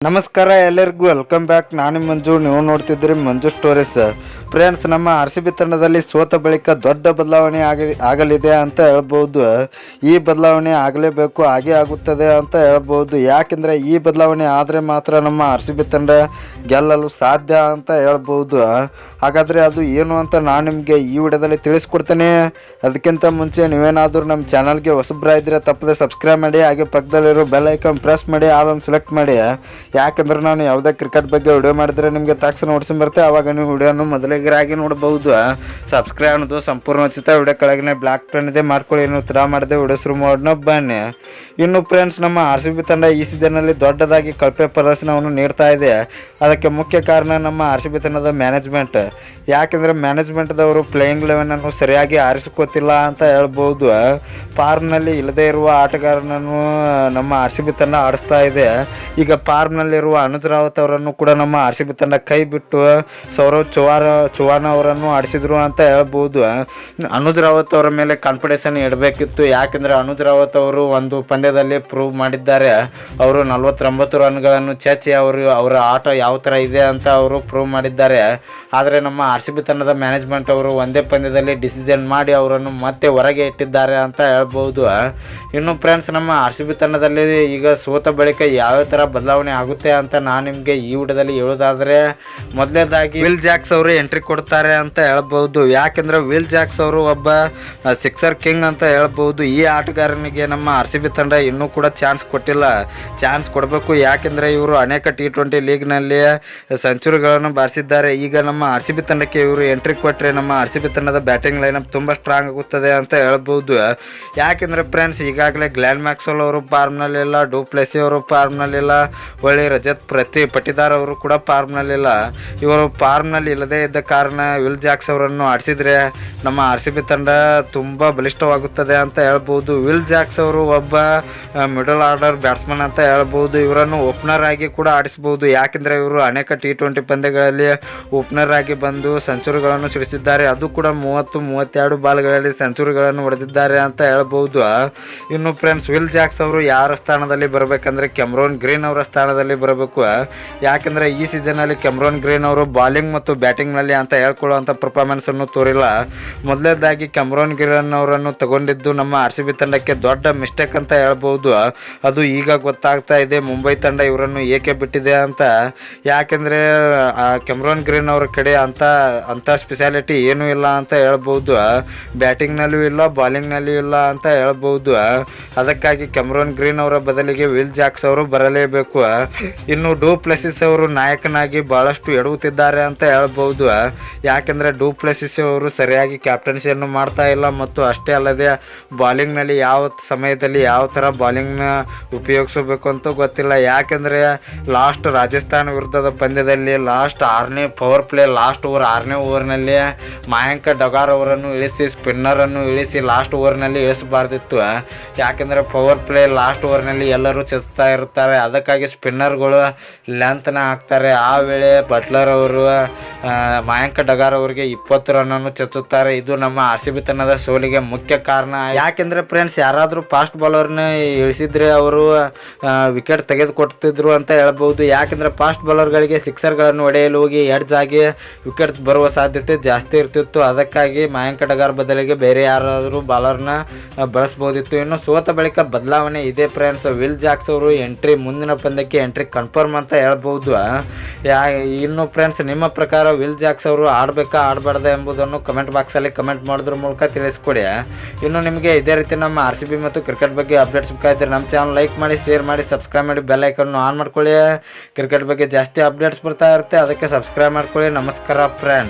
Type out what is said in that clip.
ನಮಸ್ಕಾರ ಎಲ್ಲರಿಗೂ welcome back ನಾನು ಮಂಜು ನೀವು ನೋಡ್ತಿದ್ರಿ ಮಂಜು ಸ್ಟೋರೀಸ್ ಫ್ರೆಂಡ್ಸ್ ನಮ್ಮ ಆರ್ ಸಿ ಬಿ ತಂಡದಲ್ಲಿ ಸೋತ ಬಳಿಕ ದೊಡ್ಡ ಬದಲಾವಣೆ ಆಗಲಿ ಆಗಲಿದೆ ಅಂತ ಹೇಳ್ಬೋದು. ಈ ಬದಲಾವಣೆ ಆಗಲೇಬೇಕು, ಹಾಗೆ ಆಗುತ್ತದೆ ಅಂತ ಹೇಳ್ಬೋದು. ಯಾಕೆಂದರೆ ಈ ಬದಲಾವಣೆ ಆದರೆ ಮಾತ್ರ ನಮ್ಮ ಆರ್ ಸಿ ಬಿ ತಂಡ ಗೆಲ್ಲಲು ಸಾಧ್ಯ ಅಂತ ಹೇಳ್ಬೋದು. ಹಾಗಾದರೆ ಅದು ಏನು ಅಂತ ನಾನು ನಿಮಗೆ ಈ ವಿಡಿಯೋದಲ್ಲಿ ತಿಳಿಸ್ಕೊಡ್ತೇನೆ. ಅದಕ್ಕಿಂತ ಮುಂಚೆ ನೀವೇನಾದರೂ ನಮ್ಮ ಚಾನಲ್ಗೆ ಹೊಸಬ್ರ ಇದ್ದರೆ ತಪ್ಪದೆ ಸಬ್ಸ್ಕ್ರೈಬ್ ಮಾಡಿ, ಹಾಗೆ ಪಕ್ಕದಲ್ಲಿರೋ ಬೆಲ್ ಐಕಾನ್ ಪ್ರೆಸ್ ಮಾಡಿ ಆಲೊಂದು ಸೆಲೆಕ್ಟ್ ಮಾಡಿ. ಯಾಕಂದ್ರೆ ನಾನು ಯಾವುದೇ ಕ್ರಿಕೆಟ್ ಬಗ್ಗೆ ವಿಡಿಯೋ ಮಾಡಿದರೆ ನಿಮಗೆ ತಕ್ಷಣ ಓಡಿಸಿ ಬರುತ್ತೆ. ಆವಾಗ ನೀವು ವಿಡಿಯೋನು ಮೊದಲಿಗರಾಗಿ ನೋಡಬಹುದು ಸಬ್ಸ್ಕ್ರೈಬ್ ಅನ್ನೋದು ಸಂಪೂರ್ಣ ಉಚಿತ ವಿಡಿಯೋ ಕೆಳಗಿನ ಬ್ಲಾಕ್ ಇದೆ, ಮಾಡ್ಕೊಳ್ಳಿ. ಏನು ತರ ಮಾಡಿದೆ ವಿಡಿಯೋ ಶುರು ಮಾಡೋಣ, ಬನ್ನಿ. ಇನ್ನು ಫ್ರೆಂಡ್ಸ್ ನಮ್ಮ ಆರ್ ಸಿ ಬಿ ತಂಡ ಈ ಸೀಸನ್ನಲ್ಲಿ ದೊಡ್ಡದಾಗಿ ಕಳಪೆ ಪ್ರದರ್ಶನವನ್ನು ನೀಡ್ತಾ ಇದೆ. ಅದಕ್ಕೆ ಮುಖ್ಯ ಕಾರಣ ನಮ್ಮ ಆರ್ ಸಿ ಬಿ ತಂಡದ ಮ್ಯಾನೇಜ್ಮೆಂಟ್ ಯಾಕೆಂದರೆ ಮ್ಯಾನೇಜ್ಮೆಂಟ್ದವರು ಪ್ಲೇಯಿಂಗ್ ಲೆವೆನನ್ನು ಸರಿಯಾಗಿ ಆರಿಸಿಕೊತ್ತಿಲ್ಲ ಅಂತ ಹೇಳ್ಬೋದು ಫಾರ್ಮ್ನಲ್ಲಿ ಇಲ್ಲದೇ ಇರುವ ಆಟಗಾರನನ್ನು ನಮ್ಮ ಆರ್ ಸಿ ಬಿ ತಂಡ ಆಡಿಸ್ತಾ ಇದೆ. ಈಗ ಫಾರ್ಮ್ನಲ್ಲಿರುವ ಅನುಜ್ ರಾವತ್ ಅವರನ್ನು ಕೂಡ ನಮ್ಮ ಆರ್ ಸಿ ಬಿ ತಂಡ ಕೈ ಬಿಟ್ಟು ಸೌರವ್ ಚೌಹಾರ ಚೌಹಾನ್ ಅವರನ್ನು ಆಡಿಸಿದ್ರು ಅಂತ ಹೇಳ್ಬೋದು. ಅನುಜ್ ರಾವತ್ ಅವರ ಮೇಲೆ ಕಾನ್ಫಿಡೆನ್ಸನ್ನು ಇಡಬೇಕಿತ್ತು. ಯಾಕೆಂದರೆ ಅನುಜ್ ರಾವತ್ ಅವರು ಒಂದು ಪಂದ್ಯದಲ್ಲಿ ಪ್ರೂವ್ ಮಾಡಿದ್ದಾರೆ. ಅವರು ನಲ್ವತ್ತೊಂಬತ್ತು ರನ್ಗಳನ್ನು ಚೇಚಿ ಅವರು, ಅವರ ಆಟ ಯಾವ ಥರ ಇದೆ ಅಂತ ಅವರು ಪ್ರೂವ್ ಮಾಡಿದ್ದಾರೆ. ಆದರೆ ನಮ್ಮ ಆರ್ ಸಿ ಬಿ ತಂಡದ ಮ್ಯಾನೇಜ್ಮೆಂಟ್ ಅವರು ಒಂದೇ ಪಂದ್ಯದಲ್ಲಿ ಡಿಸಿಷನ್ ಮಾಡಿ ಅವರನ್ನು ಮತ್ತೆ ಹೊರಗೆ ಇಟ್ಟಿದ್ದಾರೆ ಅಂತ ಹೇಳ್ಬೋದು. ಇನ್ನು ಫ್ರೆಂಡ್ಸ್ ನಮ್ಮ ಆರ್ ಸಿ ಬಿ ತಂಡದಲ್ಲಿ ಈಗ ಸೋತ ಬಳಿಕ ಯಾವ ಥರ ಬದಲಾವಣೆ ಆಗುತ್ತೆ ಅಂತ ನಾನು ನಿಮಗೆ ಈ ವಿಡಿಯೋದಲ್ಲಿ ಹೇಳೋದಾದರೆ ಮೊದಲನೇದಾಗಿ ವಿಲ್ ಜಾಕ್ಸ್ ಅವರು ಎಂಟ್ರಿ ಕೊಡ್ತಾರೆ ಅಂತ ಹೇಳ್ಬೋದು. ಯಾಕೆಂದರೆ ವಿಲ್ ಜಾಕ್ಸ್ ಅವರು ಒಬ್ಬ ಸಿಕ್ಸರ್ ಕಿಂಗ್ ಅಂತ ಹೇಳ್ಬೋದು. ಈ ಆಟಗಾರನಿಗೆ ನಮ್ಮ ಆರ್ ಸಿ ಬಿ ತಂಡ ಇನ್ನೂ ಕೂಡ ಚಾನ್ಸ್ ಕೊಟ್ಟಿಲ್ಲ. ಚಾನ್ಸ್ ಕೊಡಬೇಕು. ಯಾಕೆಂದರೆ ಇವರು ಅನೇಕ ಟಿ ಟ್ವೆಂಟಿ ಲೀಗ್ನಲ್ಲಿ ಸೆಂಚುರಿಗಳನ್ನು ಬಾರಿಸಿದ್ದಾರೆ. ಈಗ ನಮ್ಮ ಆರ್ ಸಿ ಬಿ ತಂಡಕ್ಕೆ ಇವರು ಎಂಟ್ರಿ ಕೊಟ್ಟರೆ ನಮ್ಮ ಆರ್ ಸಿ ಬಿ ತಂಡದ ಬ್ಯಾಟಿಂಗ್ ಲೈನಪ್ ತುಂಬ ಸ್ಟ್ರಾಂಗ್ ಆಗುತ್ತದೆ ಅಂತ ಹೇಳ್ಬೋದು. ಯಾಕೆಂದರೆ ಫ್ರೆಂಡ್ಸ್ ಈಗಾಗಲೇ ಗ್ಲ್ಯಾನ್ ಮ್ಯಾಕ್ಸೋಲ್ ಅವರು ಫಾರ್ಮ್ನಲ್ಲಿಲ್ಲ ಡೂಪ್ಲೆಸಿ ಅವರು ಫಾರ್ಮ್ನಲ್ಲಿಲ್ಲ ಒಳ್ಳೆ ರಜತ್ ಪ್ರತಿ ಪಟಿದಾರ್ ಅವರು ಕೂಡ ಫಾರ್ಮ್ನಲ್ಲಿಲ್ಲ ಇವರು ಫಾರ್ಮ್ನಲ್ಲಿ ಇಲ್ಲದೇ ಇದ್ದ ಕಾರಣ ವಿಲ್ ಜಾಕ್ಸ್ ಅವರನ್ನು ಆಡಿಸಿದರೆ ನಮ್ಮ ಆರ್ ಸಿ ಬಿ ತಂಡ ತುಂಬ ಬಲಿಷ್ಠವಾಗುತ್ತದೆ ಅಂತ ಹೇಳ್ಬೋದು. ವಿಲ್ ಜಾಕ್ಸ್ ಅವರು ಒಬ್ಬ ಮಿಡಲ್ ಆರ್ಡರ್ ಬ್ಯಾಟ್ಸ್ಮನ್ ಅಂತ ಹೇಳ್ಬೋದು. ಇವರನ್ನು ಓಪನರ್ ಆಗಿ ಕೂಡ ಆಡಿಸ್ಬೋದು. ಯಾಕೆಂದರೆ ಇವರು ಅನೇಕ ಟಿ ಟ್ವೆಂಟಿ ಪಂದ್ಯಗಳಲ್ಲಿ ಓಪನರ್ ಆಗಿ ಬಂದು ಸೆಂಚುರಿಗಳನ್ನು ಸಿಡಿಸಿದ್ದಾರೆ. ಅದು ಕೂಡ ಮೂವತ್ತು, ಮೂವತ್ತೆರಡು ಬಾಲ್ಗಳಲ್ಲಿ ಸೆಂಚುರಿಗಳನ್ನು ಹೊಡೆದಿದ್ದಾರೆ ಅಂತ ಹೇಳ್ಬೋದು. ಇನ್ನು ಫ್ರೆಂಡ್ಸ್ ವಿಲ್ ಜಾಕ್ಸ್ ಅವರು ಯಾರ ಸ್ಥಾನದಲ್ಲಿ ಬರಬೇಕಂದ್ರೆ ಕೆಮ್ರೋನ್ ಗ್ರೀನ್ ಅವರ ಸ್ಥಾನದಲ್ಲಿ ಬರಬೇಕು. ಯಾಕಂದ್ರೆ ಈ ಸೀಸನಲ್ಲಿ ಕೆಮ್ರೋನ್ ಗ್ರೀನ್ ಅವರು ಬಾಲಿಂಗ್ ಮತ್ತು ಬ್ಯಾಟಿಂಗ್ನಲ್ಲಿ ಅಂತ ಹೇಳ್ಕೊಳ್ಳುವಂಥ ಪರ್ಫಾರ್ಮೆನ್ಸನ್ನು ತೋರಿಲ್ಲ. ಮೊದಲನೇದಾಗಿ ಕೆಮ್ರೋನ್ ಗ್ರೀನ್ ಅವರನ್ನು ತಗೊಂಡಿದ್ದು ನಮ್ಮ ಆರ್ ಸಿ ಬಿ ತಂಡಕ್ಕೆ ದೊಡ್ಡ ಮಿಸ್ಟೇಕ್ ಅಂತ ಹೇಳ್ಬೋದು. ಅದು ಈಗ ಗೊತ್ತಾಗ್ತಾ ಇದೆ, ಮುಂಬೈ ತಂಡ ಇವರನ್ನು ಏಕೆ ಬಿಟ್ಟಿದೆ ಅಂತ. ಯಾಕೆಂದರೆ ಕೆಮ್ರೋನ್ ಗ್ರೀನ್ ಅವರ ಕಡೆ ಅಂತ ಅಂಥ ಸ್ಪೆಷಾಲಿಟಿ ಏನು ಇಲ್ಲ ಅಂತ ಹೇಳ್ಬೋದು. ಬ್ಯಾಟಿಂಗ್ನಲ್ಲೂ ಇಲ್ಲ ಬಾಲಿಂಗ್ನಲ್ಲೂ ಇಲ್ಲ ಅಂತ ಹೇಳ್ಬೋದು. ಅದಕ್ಕಾಗಿ ಕೆಮ್ರೋನ್ ಗ್ರೀನ್ ಅವರ ಬದಲಿಗೆ ವಿಲ್ ಜಾಕ್ಸ್ ಅವರು ಬರಲೇಬೇಕು. ಇನ್ನು ಡೂ ಪ್ಲೆಸಿಸ್ ಅವರು ನಾಯಕನಾಗಿ ಬಹಳಷ್ಟು ಎಡುತ್ತಿದ್ದಾರೆ ಅಂತ ಹೇಳ್ಬೋದು. ಯಾಕೆಂದರೆ ಡೂ ಪ್ಲೆಸಿಸ್ ಅವರು ಸರಿಯಾಗಿ ಕ್ಯಾಪ್ಟನ್ಸಿಯನ್ನು ಮಾಡ್ತಾ ಇಲ್ಲ ಮತ್ತು ಅಷ್ಟೇ ಅಲ್ಲದೆ ಬಾಲಿಂಗ್ನಲ್ಲಿ ಯಾವ ಸಮಯದಲ್ಲಿ ಯಾವ ಥರ ಬಾಲಿಂಗ್ನ ಉಪಯೋಗಿಸಬೇಕು ಅಂತ ಗೊತ್ತಿಲ್ಲ. ಯಾಕೆಂದರೆ ಲಾಸ್ಟ್ ರಾಜಸ್ಥಾನ ವಿರುದ್ಧದ ಪಂದ್ಯದಲ್ಲಿ ಲಾಸ್ಟ್ ಆರನೇ ಪವರ್ ಪ್ಲೇ ಲಾಸ್ಟ್ ಓವರ್ ಆರನೇ ಓವರ್ನಲ್ಲಿ ಮಯಾಂಕ ಡಗಾರ್ ಅವರನ್ನು ಇಳಿಸಿ ಸ್ಪಿನ್ನರನ್ನು ಇಳಿಸಿ ಲಾಸ್ಟ್ ಓವರ್ನಲ್ಲಿ ಇಳಿಸಬಾರ್ದಿತ್ತು. ಯಾಕೆಂದರೆ ಪವರ್ ಪ್ಲೇ ಲಾಸ್ಟ್ ಓವರ್ನಲ್ಲಿ ಎಲ್ಲರೂ ಚೆಸ್ತಾ ಇರ್ತಾರೆ ಅದಕ್ಕಾಗಿ ಸ್ಪಿನ್ನರ್ಗಳು ಲೆಂತ್ನ ಹಾಕ್ತಾರೆ. ಆ ವೇಳೆ ಬಟ್ಲರ್ ಅವರು ಮಾಯಾಂಕ ಡಗಾರ್ ಅವರಿಗೆ ಇಪ್ಪತ್ತು ರನ್ನನ್ನು ಚೆಚ್ಚುತ್ತಾರೆ ಇದು ನಮ್ಮ ಆರ್ ಸಿ ಬಿ ತನದ ಸೋಲಿಗೆ ಮುಖ್ಯ ಕಾರಣ ಯಾಕೆಂದರೆ ಫ್ರೆಂಡ್ಸ್ ಯಾರಾದರೂ ಫಾಸ್ಟ್ ಬಾಲರ್ನ ಇಳಿಸಿದರೆ ಅವರು ವಿಕೆಟ್ ತೆಗೆದುಕೊಡ್ತಿದ್ರು ಅಂತ ಹೇಳ್ಬೋದು ಯಾಕೆಂದರೆ ಫಾಸ್ಟ್ ಬಾಲರ್ಗಳಿಗೆ ಸಿಕ್ಸರ್ಗಳನ್ನು ಹೊಡೆಯಲು ಹೋಗಿ ಎಡ್ಜ್ ಆಗಿ ವಿಕೆಟ್ ಬರುವ ಸಾಧ್ಯತೆ ಜಾಸ್ತಿ ಇರ್ತಿತ್ತು. ಅದಕ್ಕಾಗಿ ಮಯಾಂಕ್ ಅಡಗಾರ್ ಬದಲಿಗೆ ಬೇರೆ ಯಾರಾದರೂ ಬಾಲರ್ನ ಬಳಸ್ಬೋದಿತ್ತು. ಇನ್ನು ಸೋತ ಬಳಿಕ ಬದಲಾವಣೆ ಇದೆ ಫ್ರೆಂಡ್ಸ್. ವಿಲ್ ಜಾಕ್ಸ್ ಅವರು ಎಂಟ್ರಿ, ಮುಂದಿನ ಪಂದ್ಯಕ್ಕೆ ಎಂಟ್ರಿ ಕನ್ಫರ್ಮ್ ಅಂತ ಹೇಳ್ಬೋದು. ಯಾ, ಇನ್ನು ಫ್ರೆಂಡ್ಸ್, ನಿಮ್ಮ ಪ್ರಕಾರ ವಿಲ್ ಜಾಕ್ಸ್ ಅವರು ಆಡಬೇಕಾ, ಆಡಬಾರ್ದ ಎಂಬುದನ್ನು ಕಮೆಂಟ್ ಬಾಕ್ಸಲ್ಲಿ ಕಮೆಂಟ್ ಮಾಡೋದ್ರ ಮೂಲಕ ತಿಳಿಸ್ಕೊಡಿ. ಇನ್ನು ನಿಮಗೆ ಇದೇ ರೀತಿ ನಮ್ಮ ಆರ್ ಸಿ ಬಿ ಮತ್ತು ಕ್ರಿಕೆಟ್ ಬಗ್ಗೆ ಅಪ್ಡೇಟ್ಸ್ ಬೇಕಾದ್ರೆ ನಮ್ಮ ಚಾನಲ್ ಲೈಕ್ ಮಾಡಿ ಶೇರ್ ಮಾಡಿ ಸಬ್ಸ್ಕ್ರೈಬ್ ಮಾಡಿ ಬೆಲ್ ಐಕನ್ನು ಆನ್ ಮಾಡ್ಕೊಳ್ಳಿ. ಕ್ರಿಕೆಟ್ ಬಗ್ಗೆ ಜಾಸ್ತಿ ಅಪ್ಡೇಟ್ಸ್ ಬರ್ತಾ ಇರುತ್ತೆ. ಅದಕ್ಕೆ ಸಬ್ಸ್ಕ್ರೈಬ್ ಮಾಡ್ಕೊಳ್ಳಿ. ನಮಸ್ಕಾರ ಫ್ರೆಂಡ್